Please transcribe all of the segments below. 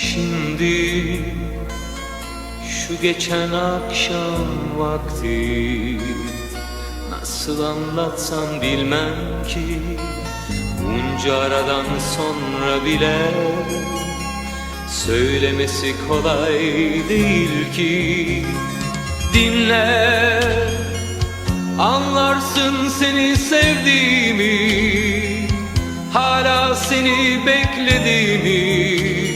Şimdi şu geçen akşam vakti Nasıl anlatsam bilmem ki. Bunca aradan sonra bile Söylemesi kolay değil ki. Dinle Anlarsın seni sevdiğimi Hala seni beklediğimi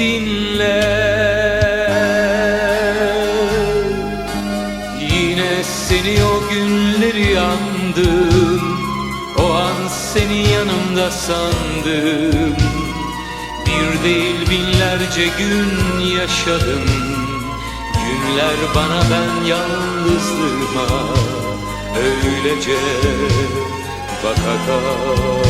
Dinle. Yine seni o günleri yandım. O an seni yanımda sandım. Bir değil binlerce gün yaşadım. Günler bana ben yalnızlığıma Öylece baka kaldım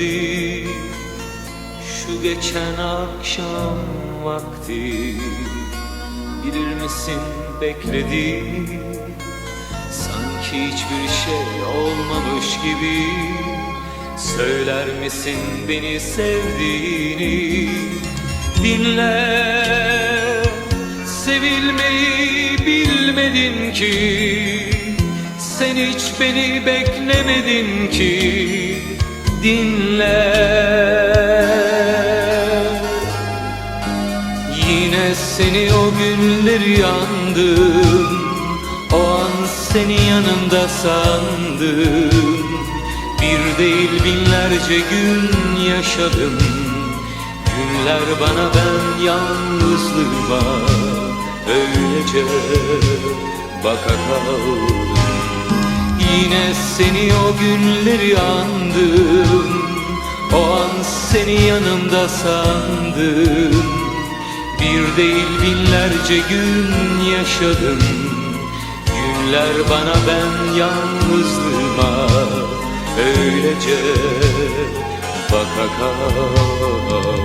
Şimdi şu geçen akşam vakti Bilir misin bekledi. Sanki hiçbir şey olmamış gibi Söyler misin beni sevdiğini? Dinle Sevilmeyi bilmedin ki. Sen hiç beni beklemedin ki Dinle. Yine seni o günleri yandım. O an seni yanımda sandım. Bir değil binlerce gün yaşadım. Günler bana ben yalnızlığıma Öylece baka kaldım Yine seni o günleri andım O an seni yanımda sandım. Bir değil binlerce gün yaşadım. Günler bana ben yalnızlığıma Öylece baka kaldım